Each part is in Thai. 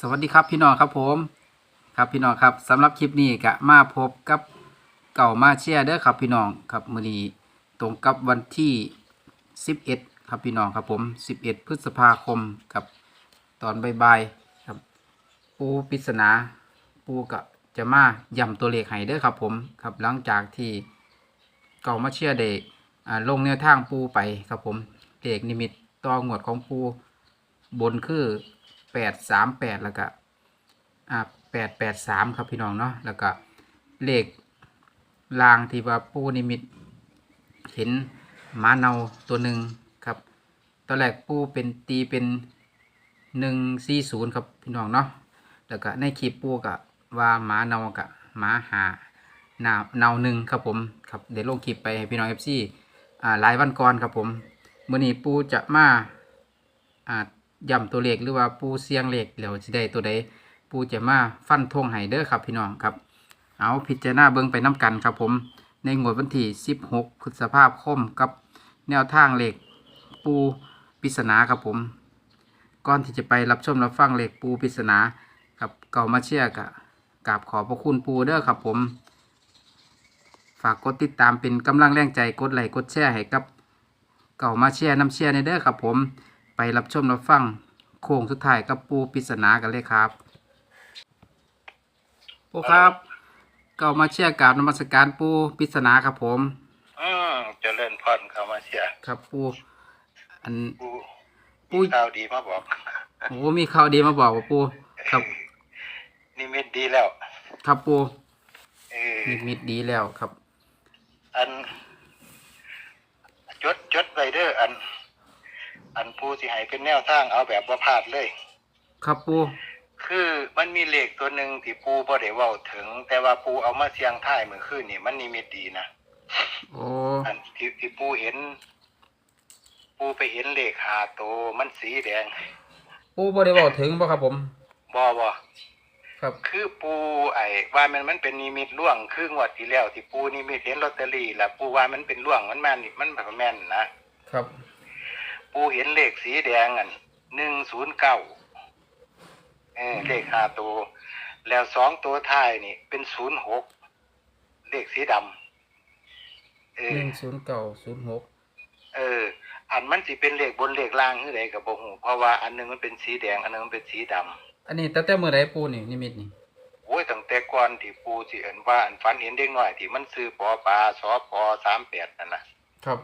สวัสดีครับพี่น้องครับผม ครับพี่น้องครับสำหรับคลิปนี้ก็มาพบกับเก่ามาเชียเด้อครับพี่น้องครับมือนีตรงกับวันที่ 11 ครับพี่น้องครับผม 11 พฤษภาคมกับตอนบ่ายๆครับ ปูปริศนา ปูก็จะมาย้ำตัวเลขให้เด้อครับผมครับหลังจากที่เก่ามาเชียร์ได้อ่าลงแนวทางปูไปครับผมเลขนิมิตต่องวดของปูบนคือ แปดสามแปดแล้วก็อ่าแปดแปดสามครับพี่น้องเนาะแล้วก็เลขลางที่ว่าปูนิมิตเห็นหมาเนาตัวหนึ่งครับตอนแรกปูเป็นตีเป็นหนึ่งสี่ศูนย์ครับพี่น้องเนาะแล้วก็ในคลิปปูก็ว่าหมาเนากับหมาหาเนาเนาหนึ่งครับผมครับเดี๋ยวลงคลิปไปให้พี่น้องเอฟซีอ่าหลายวันก่อนครับผมเมื่อนี้ปูจะมาอ่า ย่ำตัวเลขหรือว่าปูเสียงเลขแล้วสิได้ตัวใดปูจะมาฟันธงให้เด้อครับพี่น้องครับ เอาพิจารณาเบิ่งไปน้กันครับผมในงวดวันที่ 16พฤษภาคมกับแนวทางเหลขปูปริศนาครับผม ก่อนที่จะไปรับชมรับฟังเหลขปูปริศนากับเก่ามาเชียกับกราบขอบพระคุณปูเด้อครับผม ฝากกดติดตามเป็นกำลังแรงใจกดไลค์กดแชร์ให้กับ เก่ามาเชียร์น้ำเชียร์ในเด้อครับผม ไปรับชมรับฟังโค้งสุดท้ายกับปูปริศนากันเลยครับปูครับเก่ามาเชียร์กราบนมัสการปูปริศนาครับผม อืมเจะเล่นพรเข้ามาเสียครับปูอันปูปูมีข่าวดีมาบอกโอ้มีข่าวดีมาบอกว่าปูครับนี่มิตดีแล้ว ครับปูเออนิมิตดีแล้วครับ อันจดจดไว้เด้ออันอัน ปูสิให้เป็นแนวทางเอาแบบว่าพลาดเลย ครับปูคือมันมีเลขตัวหนึ่งที่ปูบ่ได้เว้าถึง แต่ว่าปูเอามาเสียงท้ายเมื่อคืนนี่มันนิมิตดีนะโอ้อันที่ที่ปูเห็น ปูไปเห็นเลขหาโตวมันสีแดงปูบ่ได้บอกถึงบ่ครับผม บ่บ่ครับ คือปูไอ้ว่ามันมันเป็นนิมิตล่วงคืองวดที่แล้วที่ปูนิมิตเห็นลอตเตอรี่แล้วปูว่ามันเป็นล่วงมันแม่นนี่มันแบบแม่นนะครับ ปูเห็นเลขสีแดงอันหนึ่งศูนย์เก้าเออเลขห้าตัว แล้วสองตัวท้ายนี่ เป็นศูนย์หกเลขสีดำเอหอ นึ่งศูนย์เก้าศูนย์หกเออ อันมันสิเป็นเลขบนเลขล่างหรือไดกับบ่ฮู้เพราะว่าอันหนึงมันเป็นสีแดง อันหนึงมันเป็นสีดำอันนี้ตั้งแต่เมื่อไรปูนี่นิมิตนี่โอ้ยตั้งแต่ก่อนที่ปูสิเอิ้นว่าอันฝันเห็นเด็กน้อยที่มันซื้อปอปลาสอปอสามแปดนั่นนะครับ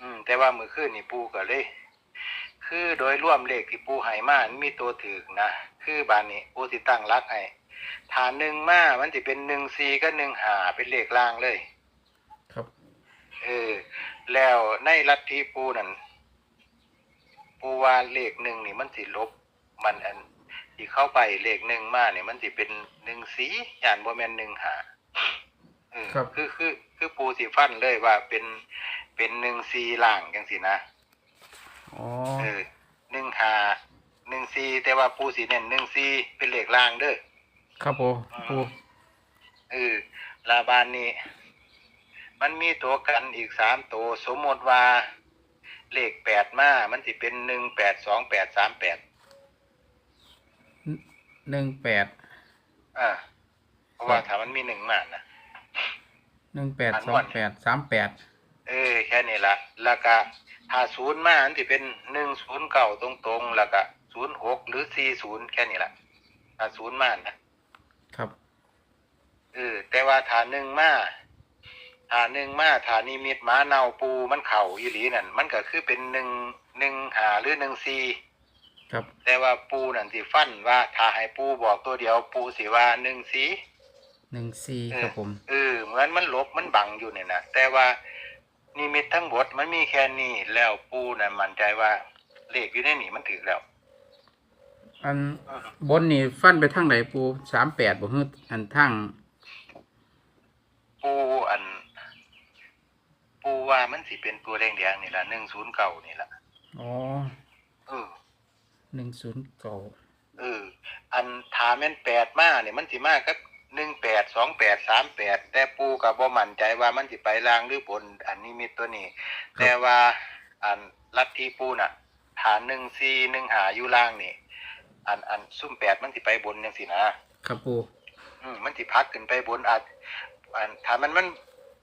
อืม แต่ว่ามื้อคืนนี่ปูก็เลย คือโดยรวมเลขที่ปูให้มามันมีตัวถึกนะ คือบานนี้ปูสิตั้งรักให้ฐานหนึ่งมามันสิเป็นหนึ่งสี่ก็หนึ่งหาเป็นเลขล่างเลย ครับ เออ แล้วในลัทธิปูนั่นปูว่าเลขหนึ่งนี่มันสิลบ มันอันที่เข้าไปเลขหนึ่งมาเนี่ยมันสิเป็นหนึ่งสีย่านบ่แม่นหนึ่งหาเออครับ คือคือคือปูสิฟันเลยว่าเป็น เป็นหนึ่งสีล่างจังสินะอ๋อเออหนึ่งหาหนึ่งสีแต่ว่าปูสีเน้นหนึ่งสีเป็นเลขล่างเด้อครับปูปูเออลาบานนี้ มันมีตัวกันอีกสามตัวสมมติว่าเลขแปดมา มันสิเป็นหนึ่งแปดสองแปดสามแปดหนึ่งแปดอ่าเพราะว่าถ้ามันมีหนึ่งมานะหนึ่งแปดอันสอม่วงนแปดสามแปดเออแค่นี้ละแล้วก็ถ้าศูนย์มามันสิเป็นหนึ่งศูนย์เก่าตรงๆ แล้วก็ศูนย์หกหรือสี่ศูนย์แค่นี้ละถ้าศูนย์มานะครับเออแต่ว่าฐานหนึ่งมาฐานหนึ่งมาฐานนิมิตหมาเนาปูมันเข่าอีหลีนั่นมันก็คือเป็นหนึ่งหนึ่งหาหรือหนึ่งสี่ครับ แต่ว่าปูนั่นสิฟันว่าถ้าให้ปูบอกตัวเดียวปูสิว่าหนึ่งสีหนึ่งสี่เอคอรับผมเออเหมือนมันหลบมันบังอยู่เนี่ยนะแต่ว่า นิมิตทั้งบทมันมีแค่นี้แล้วปูน่ะมั่นใจว่า เลขอยู่ในนี่มันถือแล้ว อันบนนี่ฟันไปทางไหนปูสามแปดบ่ฮึดอันทางปูอัน ปูว่ามันสิเป็นตัวแดงๆนี่ละหนึ่งศูนย์เก่านี่ละอ๋อเออหนึ่งศูนย์เก้าเอออันถาแม่นแปดมาเนี่ยมันสิมากับ หนึ่งแปดสองแปดสามแปดแต่ปูกับบ่มั่นใจว่ามันสิไปล่างหรือบน อันนี้มีตัวนี้ แต่ว่าอันลัทธิปูน่ะฐานหนึ่งซีหนึ่งหาอยู่ล่างนี่ อันอันซุ่มแปดมันสิไปบนจังซี่นะครับปูอืมมันสิพักขึ้นไปบนอาจอันถ้ามันมัน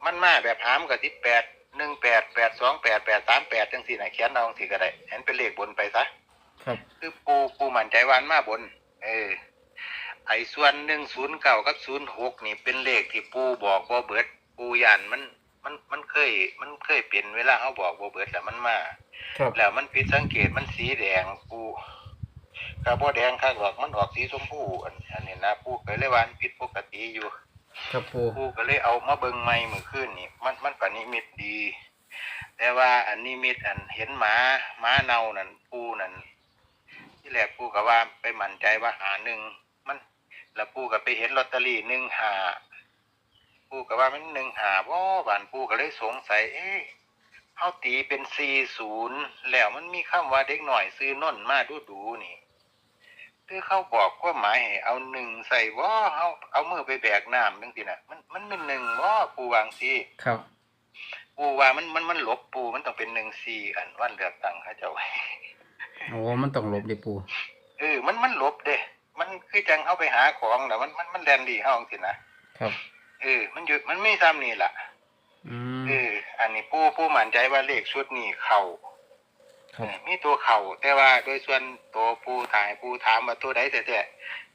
มันมาแบบหามกับที่แปดหนึ่งแปดแปดสองแปดแปดสามแปดจังสี่นะเขียนเอาจังสี่ก็ได้เห็นเป็นเลขบนไปซะครับ คือปูปูมั่นใจวาอันมาบน เออ ไอ้ส่วนหนึ่งศูนย์เก้ากับศูนย์หกนี่เป็นเลขที่ปูบอกว่าเบิดปูยันมันมันมันเคย มันเคยเปลี่ยนเวลาเขาบอกว่าเบิดแล้วมันมาครับแล้วมันผิดสังเกตมันสีแดงปูกระบอแดงข้างหลอกมันออกสีชมพูอันอันนี้นะปูก็เลยว่ามันผิดปกติอยู่ครับปูปูก็เลยเอามาเบิ่งใหม่มือขึ้นนี่มันมันก็นิมิตดี แต่ว่าอันนิมิตอันเห็นหมาหมาเน่านั่นปูนั่นที่แรกปูก็ว่าไปมั่นใจว่าหาหนึ่งมัน แล้วปูก็ไปเห็นลอตเตอรี่หนึ่งหาปูก็ว่ามันหนึ่งหาบ่บานปูก็เลยสงสัย เอ๊ะเขาตีเป็นสี่ศูนย์แล้วมันมีคำว่าเด็กหน่อยซื้อนนมาดูดูๆนี่คือเขาบอกว่าหมายให้เอาหนึ่งใส่ว่าเอาเอามือไปแบกน้ำจังซี่น่ะมันมันเป็นหนึ่งว่าปูวางสิครับ ปูว่ามันมันมันหลบปูมันต้องเป็นหนึ่งสี่อันวันเลือกตั้งเขาเจ้าโอ้มันต้องลบดิปูเออมันมันหลบเด้ มันคือจังเข้าไปหาของแต่มันมันมันแดนดีเฮาจังซี่นะครับเออมันอยู่มันไม่ซ้ำนี่ล่ะอืมเอออันนี้ปูปูมั่นใจว่าเลขชุดนี้เข้าครับเออมีตัวเข่าแต่ว่าโดยส่วนตัวปูถ่ายปูถามว่าตัวใดแต่แต่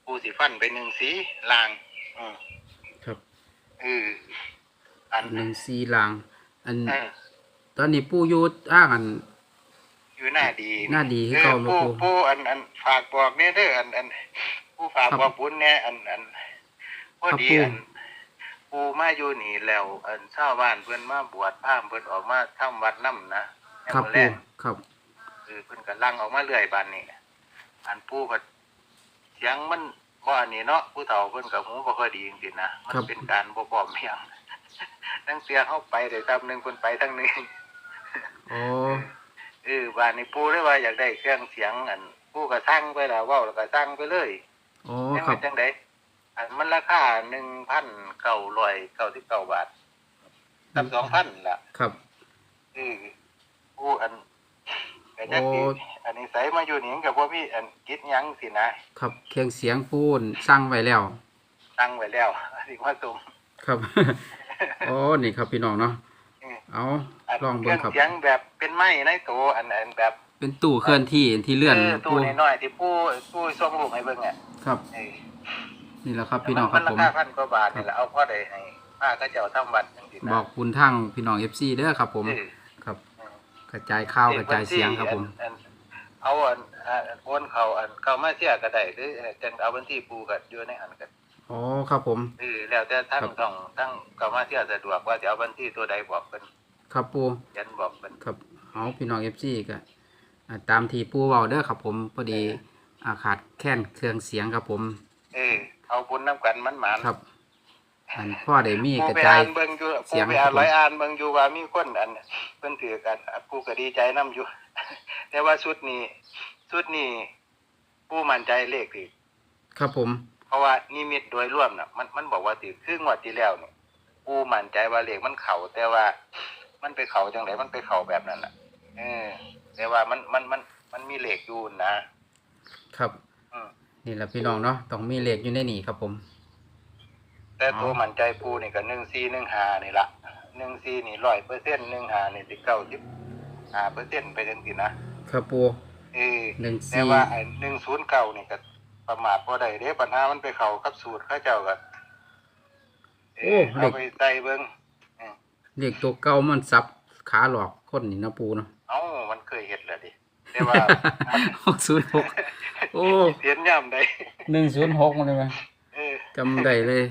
ปูสิฟันไปหนึ่งสีลาง อืมครับเอออันหนึ่งสี่ลาง อันเออตอนนี้ปูอยู่อ้างอัน อยู่หน้าดีหน้าดีคือเออเก่าบ่ปูปูปูอันอันฝากบอกเนี่ยเด้ออันอันปูฝากครับบอกบุญเนี่ยอันอันพอดีครับปู่อันปูมาอยู่นี่แล้วอันชาวบ้านเพิ่นมาบวชพราหมณ์เพิ่นออกมาทำวัดน้ำนะครับแม่ปูแรงครับเออเพิ่นก็ลังออกมาเรื่อยบ้านนี้อันปูก็เสียงมันบ่อันนี้เนาะผู้เฒ่าเพิ่นก็หูบ่ค่อยดีจริงๆนะมัครับเป็นการบ่พร้อมเพรียงตั้งเสียเฮาไปได้ตามหนึงเพิ่นไปทั้งหนึงโอ้ เออบ้านนี้ปูเลยว่าอยากได้เครื่องเสียงอันปูก็สั่งไปแล้วเว้าแล้วก็สั่งไปเลยโอ้จังครัเป็บนจังไดอันมันราคา1,999บาทกับ2,000ล่ะครับ เออปูอันก็จักสิโอ้ อันนี้ใส่มาอยู่นี่ก็บ่มีอันคิดหยังสินะครับเครื่องเสียงปูนสร้างไว้แล้ว ตั้งไว้แล้วสิว่าตุมครับ โอ้นี่ครับพี่น้องเนาะ เออเอาอันลองเคเบิ่รื่งองครับเสียงแบบเป็นไม้ในตัวอันอันแบบเป็นตู้เคลื่อนที่ที่เลื่อนเออตู้ปูน้อยๆที่ปูปูส่งลูกให้เบิ่งอะครับเออนี่แหละครับพี่น้องคมัรับราผมคาพันกว่าบาทนี่แหละเอาพอได้ให้ป้าก็จะเอาทำวัดจังซี่นะบอกคุณทั้งพี่น้อง FC เด้อครับ ผมเออครับเออกระจายข่าวกระจายเสียงครับผมอันอันเอาอันอันโอนเขาอันเข้ามาเสียก็ได้หรือจังเอาบัญชีปูก็อยู่ในหันกัน อ๋อครับผมเออแล้วแต่ทั้งครับต้องทั้งเข้ามาเสียสะดวกว่าจะเอาบัญชีตัวใดบอกเพิ่นครับปูเขียนบอกเพิ่นครับเอาพี่น้อง FC ก็อ่าตามที่ปูเว้าเด้อครับผมพอดีอาขาดแค่นเครื่องเสียงครับผม เออเอาบุญนํกันมันหมานครับอันพ่อได้มีปูกระไปจาอ่ายนเบิ่งอยู่เสีปูยงไปครัอ่าบนผมร้อยอ่านเบิ่งอยู่ว่ามีคนอันเพิ่นถือกันปูก็ดีใจนํอยู่ แต่ว่าชุดนี้ชุดนี้ปูมั่นใจเลขที่ครับผม เพราะว่านิมิตโดยรวมน่ะ มันมันบอกว่าถือคืองวดที่แล้วนี่ปูมั่นใจว่าเลขมันเข้าแต่ว่า มันไปเข้าจังไดมันไปเข้าแบบนั้นน่ะเออ แต่ว่ามันมันมันมันมีเลขอยู่นะครับอืมนี่แหละพี่น้องเนาะต้องมีเลขอยู่ในนี่ครับผม แต่ตัวมั่นใจปูนี่ก็1415นี่ล่ะ14นี่100% 15นี่สิ95%ไปจังซี่นะครับปูเออหนึ่งแต่สี่ว่าไอ้หนึ่งศูนย์เก่านี่ก็ ประมาทบ่ได้เด้ปัญหามันไปเข้ากับสูตรเขาเจ้าก็เออเอาไปใส่เบิ่งเลขตัวเก่ามันซับขาหลอกคนนี่นะปูเนาะ เอ้ามันเคยเฮ็ดแล้วดิแต่ว่าหกศูนย์หกโอ้เสียนย่ำได้หนึ่งศูนย์หกมาเลยไหมเออจำได้เลย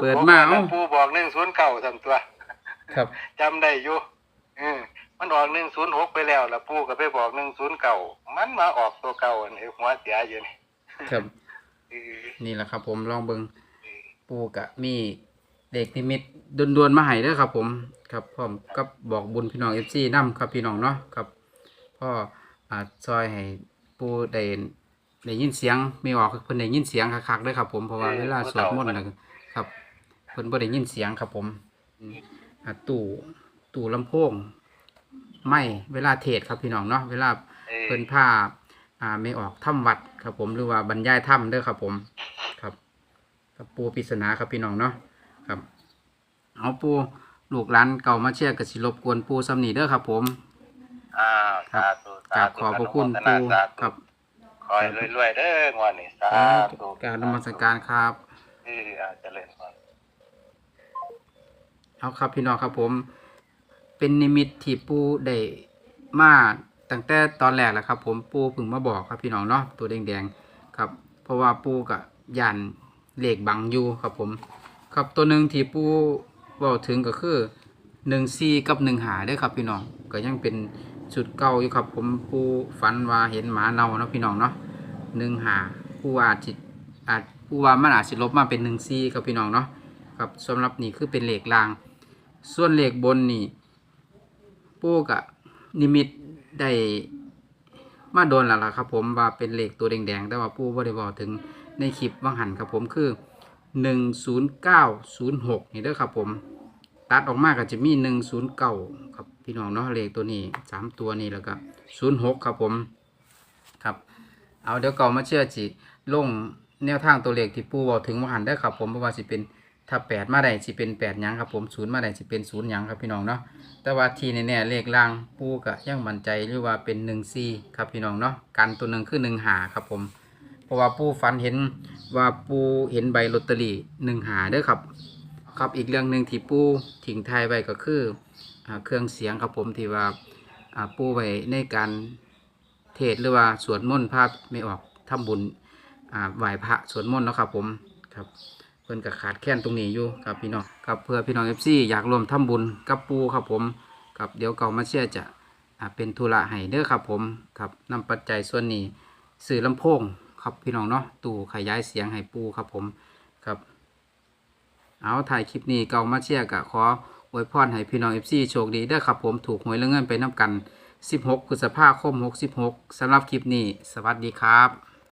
เปิดมาเอ้าผู้บอกหนึ่งศูนย์เก่าซั่นตัว ครับ จำได้อยู่เออมันออกหนึ่งศูนย์หกไปแล้วแล้วปู่ก็ไปบอกหนึ่งศูนย์เก่า มันมาออกตัวเก่าอันนี้หัวเสียอยู่นี่ ครับเออนี่แหละครับผมลองเบิงเออปูกะมีเด็กนิมิตดวนๆมาให้เด้อครับ ผมครับพร้อมกับบอกบุญพี่น้องเอฟซีนํครับพี่น้องเนาะครับพ่ออ่าซอยให้ปูได้ได้ยินเสียงมีออกเพิ่นได้ยินเสียงคักๆเด้อครับ ผมเพราะว่าเวลาสวดมนต์น่ะครับเพิ่นบ่ได้ยินเสียงครับ ผมอืมอ่าตู้ตู้ลำโพงไม่เวลาเทศครับพี่น้องเนาะเวลาเออเพิ่นพา อ่าไม่ออกถ้ำวัดครับผมหรือว่าบรรยายถ้ำเด้อครับผมครับครับปูปริศนาครับพี่น้องเนาะครับ เอาปูลูกหลานเก่ามาเชียร์กับสิรบกวนปูสำนีเด้อครับผมอ้าวครัสาบธุกราสาบธุขอบพระคุณอนุโมทปูนาสาธุครับคอยรวยๆเด้องวดนี้สาธุการนมัสการครับเอออาเจริญพรเอาครับพี่น้องครับผม เป็นนิมิตที่ปูได้มา ตั้งแต่ตอนแรกแหละครับ ผมปูพึ่งมาบอกครับพี่น้องเนาะตัวแดงๆครับ เพราะว่าปูกับยันเหล็กบังอยู่ครับผม ครับตัวหนึ่งที่ปูเว่าถึงก็คือหนึ่งซีกับหนึ่งหาด้อครับพี่น้องก็ยังเป็นจุดเก่าอยู่ครับ ผมปูฝันว่าเห็นหมาเน่าเนาะพี่น้องเนาะหนึ่งหาปูว่าอาจจิอาจปูว่ามันอาจสิลบมาเป็นหนึ่งซีครับพี่น้องเนาะครับสำหรับนี่คือเป็นเหล็กราง ส่วนเหล็กบนนี่ปูกะนิมิต ได้มาโดนแล้วล่ะครับ ผมว่าเป็นเหล็กตัวแดงๆแต่ว่าปูบ่ได้บอถึงในคลิปว่างหันครับผมคือหนึ่งศูนย์เก้าศูนย์หกนี่เด้อครับผม ตัดออกมาก็จะมีหนึ่งศูนย์เก้าครับพี่น้องเนาะเลขตัวนี้สามตัวนี้แล้วก็ศูนย์หกครับผมครับ เอาเดี๋ยวก่ามาเชื่อจิลงแนวทางตัวเลขที่ปูบอกถึงว่าหันได้ครับผมเพราะว่าสิเป็น ถ้าแปดมาได้สิเป็นแปดยังครับผมศูนย์มาได้สิเป็นศูนย์ยังครับพี่น้องเนาะแต่ว่าทีแน่ๆเลขล่างปูก็ยังมั่นใจหรือว่าเป็นหนึ่งซีครับพี่น้องเนาะกันตัวหนึ่งคือหนึ่งหาครับผม เพราะว่าปูฝันเห็นว่าปูเห็นใบลอตเตอรี่หนึ่งหาเด้อครับ ครับอีกเรื่องหนึ่งที่ปูทิ้งทายไว้ก็คืออเครื่องเสียงครับผมที่ว่าปูไว้ในการเทศหรือว่าสวดมนต์ภาพไม่ออกทำบุญไหว้พระสวดมนต์เนาะครับผมครับ พิ่นก็ขาดแคลนตรงนี้อยู่ครับพี่น้องครับเพื่อพี่น้องเอฟซีอยากรวมทำบุญกับปูครับผมครับเดี๋ยวเก่ามาเชื่อจะเป็นธุระให้เด้อครับผมครับนำปัจจัยส่วนนี้สื่อลำโพงครับพี่น้องเนาะตู้ขยายเสียงให้ปูครับผมครับเอาถ่ายคลิปนี้เก่ามาเชียกะขออวยพรให้พี่น้องเอฟซีโชคดีเด้อครับผมถูกหวยเรื่องเงินไปนับกัน 16พฤษภาคม66สำหรับคลิปนี้ สวัสดีครับ